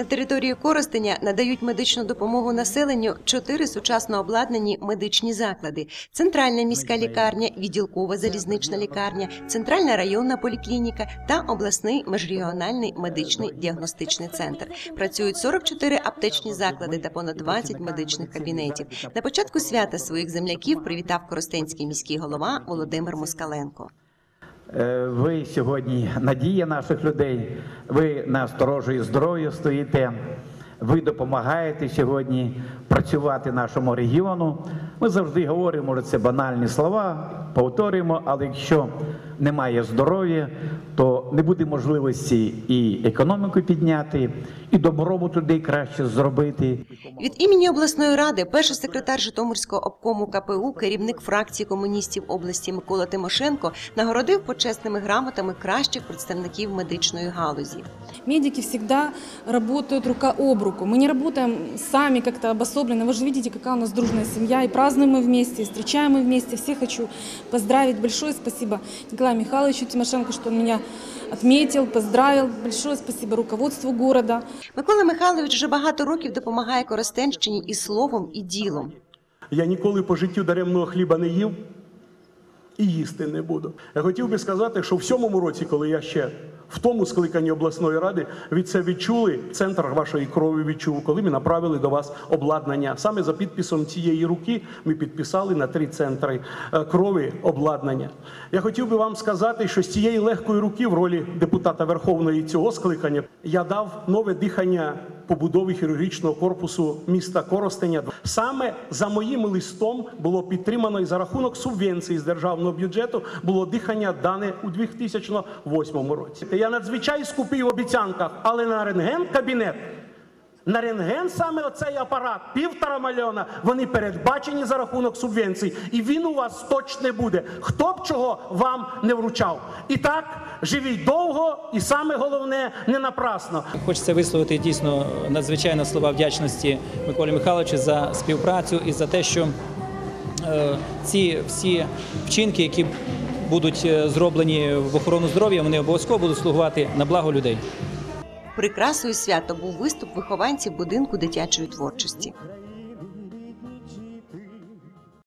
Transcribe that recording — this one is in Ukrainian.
На території Коростеня надають медичну допомогу населенню чотири сучасно обладнані медичні заклади: центральна міська лікарня, відділкова залізнична лікарня, центральна районна поліклініка та обласний міжрегіональний медичний діагностичний центр. Працюють 44 аптечні заклади та понад 20 медичних кабінетів. На початку свята своїх земляків привітав коростенський міський голова Володимир Москаленко. Е, Ви сьогодні надія наших людей. Ви на сторожі здоров'я стоїте. Ви допомагаєте сьогодні працювати нашому регіону. Ми завжди говоримо, може це банальні слова, повторюємо, але якщо немає здоров'я, то не буде можливості і економіку підняти, і добробут людей краще зробити. Від імені обласної ради перший секретар Житомирського обкому КПУ, керівник фракції комуністів області Микола Тимошенко нагородив почесними грамотами кращих представників медичної галузі. Медики всегда работают рука об руку. Мы не работаем сами как-то обособленно. Вы же видите, какая у нас дружная семья. И празднуем мы вместе, и встречаем мы вместе. Всех хочу поздравить. Большое спасибо Николаю Михайловичу Тимошенко, что он меня отметил, поздравил. Большое спасибо руководству города. Микола Михайлович вже багато років допомагає Коростенщині і словом, і ділом. Я ніколи по життю даремного хліба не їв і їсти не буду. Я хотів би сказати, що в сьомому році, коли я ще в тому скликанні обласної ради, від це відчули, центр вашої крові відчув, коли ми направили до вас обладнання. Саме за підписом цієї руки ми підписали на три центри е, крові обладнання. Я хотів би вам сказати, що з цієї легкої руки в ролі депутата Верховної цього скликання я дав нове дихання побудові хірургічного корпусу міста Коростеня. Саме за моїм листом було підтримано і за рахунок субвенції з державного бюджету було дихання дане у 2008 році. Я надзвичайно скупий в обіцянках, але на рентген кабінет. На рентген саме оцей апарат, півтора мільйона, вони передбачені за рахунок субвенцій, і він у вас точно буде. Хто б чого вам не вручав. І так, живіть довго, і саме головне не напрасно. Хочеться висловити дійсно надзвичайно слова вдячності Миколі Михайловичу за співпрацю і за те, що е, ці всі вчинки, які будуть е, зроблені в охорону здоров'я, вони обов'язково будуть слугувати на благо людей. Прикрасою свята був виступ вихованців будинку дитячої творчості.